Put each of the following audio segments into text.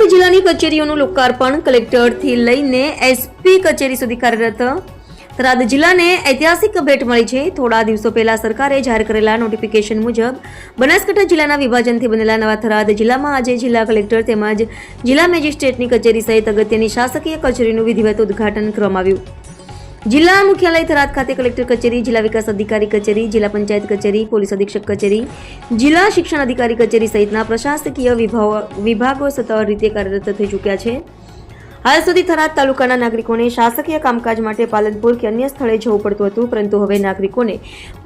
નવી કચેરીઓનું લોકાર્પણ કલેક્ટરથી લઈને એસપી કચેરી સુધી કાર્યરત. થરાદ જિલ્લાને ઐતિહાસિક ભેટ મળી છે. થોડા દિવસો પહેલા સરકારે જાહેર કરેલા નોટિફિકેશન મુજબ બનાસકાંઠા જિલ્લાના વિભાજનથી બનેલા નવા થરાદ જિલ્લામાં આજે જિલ્લા કલેક્ટર તેમજ જિલ્લા મેજિસ્ટ્રેટની કચેરી સહિત અગત્યની શાસકીય કચેરીનું વિધિવત ઉદ્ઘાટન કરવામાં આવ્યું. જિલ્લા મુખ્યાલય થરાદ ખાતે કલેક્ટર કચેરી, જિલ્લા વિકાસ અધિકારી કચેરી, જિલ્લા પંચાયત કચેરી, પોલીસ અધિક્ષક કચેરી, જિલ્લા શિક્ષણ અધિકારી કચેરી સહિતના પ્રશાસકીય વિભાગો સત્તાવાર રીતે કાર્યરત થઈ ચૂક્યા છે. હાલ સુધી થરાદ તાલુકાના નાગરિકોને શાસકીય કામકાજ માટે પાલનપુર કે અન્ય સ્થળે જવું પડતું હતું, પરંતુ હવે નાગરિકોને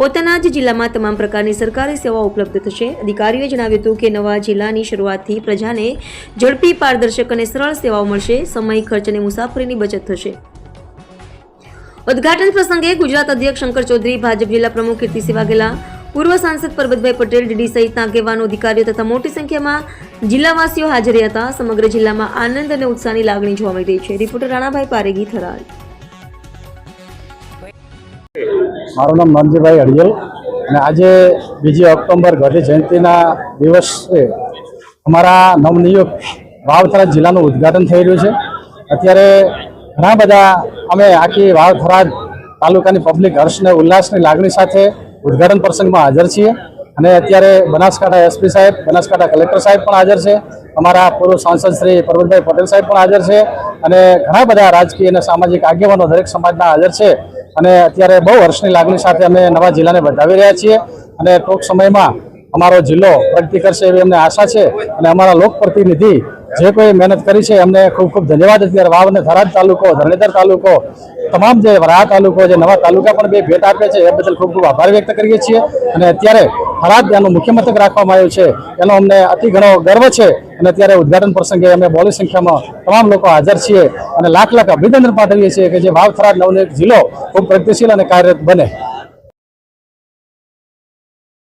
પોતાના જ જિલ્લામાં તમામ પ્રકારની સરકારી સેવાઓ ઉપલબ્ધ થશે. અધિકારીઓએ જણાવ્યું હતું કે નવા જિલ્લાની શરૂઆતથી પ્રજાને ઝડપી પારદર્શક અને સરળ સેવાઓ મળશે. સમય, ખર્ચ અને મુસાફરીની બચત થશે. ઉદ્ઘાટન પ્રસંગે ગુજરાત અધ્યક્ષ શંકર ચૌધરી, ભાજપ જિલ્લા પ્રમુખ કીર્તિસિંહ વાઘેલા પૂર્વ સાંસદ પરબતભાઈ પટેલ, ડીડી સહિતના આગેવાનો, અધિકારીઓ તથા મોટી સંખ્યામાં જિલ્લાવાસીઓ હાજર હતા. સમગ્ર જિલ્લામાં આનંદ અને ઉત્સાહની લાગણી જોવા મળી રહી છે. રિપોર્ટર રાણાભાઈ પારેગી થરાલ મારું નામ નંદજીભાઈ અડિયલ અને આજે બીજી ઓક્ટોબર ગાંધી જયંતિના દિવસે અમારા નવનિયુક્ત વાવથરા જિલ્લાનું ઉદ્ઘાટન થઈ રહ્યું છે. અત્યારે ઘણા બધા અમે આખી વાવથરાદ તાલુકાની પબ્લિક હર્ષને, ઉલ્લાસની લાગણી સાથે ઉદ્ઘાટન પ્રસંગમાં હાજર છીએ. અને અત્યારે બનાસકાંઠા એસપી સાહેબ, બનાસકાંઠા કલેક્ટર સાહેબ પણ હાજર છે. અમારા પૂર્વ સાંસદ શ્રી પરબતભાઈ પટેલ સાહેબ પણ હાજર છે. અને ઘણા બધા રાજકીય અને સામાજિક આગેવાનો દરેક સમાજના હાજર છે. અને અત્યારે બહુ હર્ષની લાગણી સાથે અમે નવા જિલ્લાને વધાવી રહ્યા છીએ. અને ટૂંક સમયમાં અમારો જિલ્લો પ્રગતિ કરશે એવી અમને આશા છે. અને અમારા લોકપ્રતિનિધિ જે કોઈ મહેનત કરી છે, એમને ખૂબ ખૂબ ધન્યવાદ. અત્યારે વાવ અને થરાદ તાલુકો, ધરણીધર તાલુકો, તમામ જે વરાહ તાલુકો, જે નવા તાલુકા પણ બે ભેટ આપે છે, એ બદલ ખૂબ ખૂબ આભાર વ્યક્ત કરીએ છીએ. અને અત્યારે થરાદ એનું મુખ્ય મથક રાખવામાં આવ્યું છે, એનો અમને અતિ ઘણો ગર્વ છે. અને અત્યારે ઉદ્ઘાટન પ્રસંગે અમે બહોળી સંખ્યામાં તમામ લોકો હાજર છીએ અને લાખ લાખ અભિનંદન પાઠવીએ છીએ કે જે વાવ થરાદ નવનિયુક્ત જિલ્લો ખૂબ પ્રગતિશીલ અને કાર્યરત બને.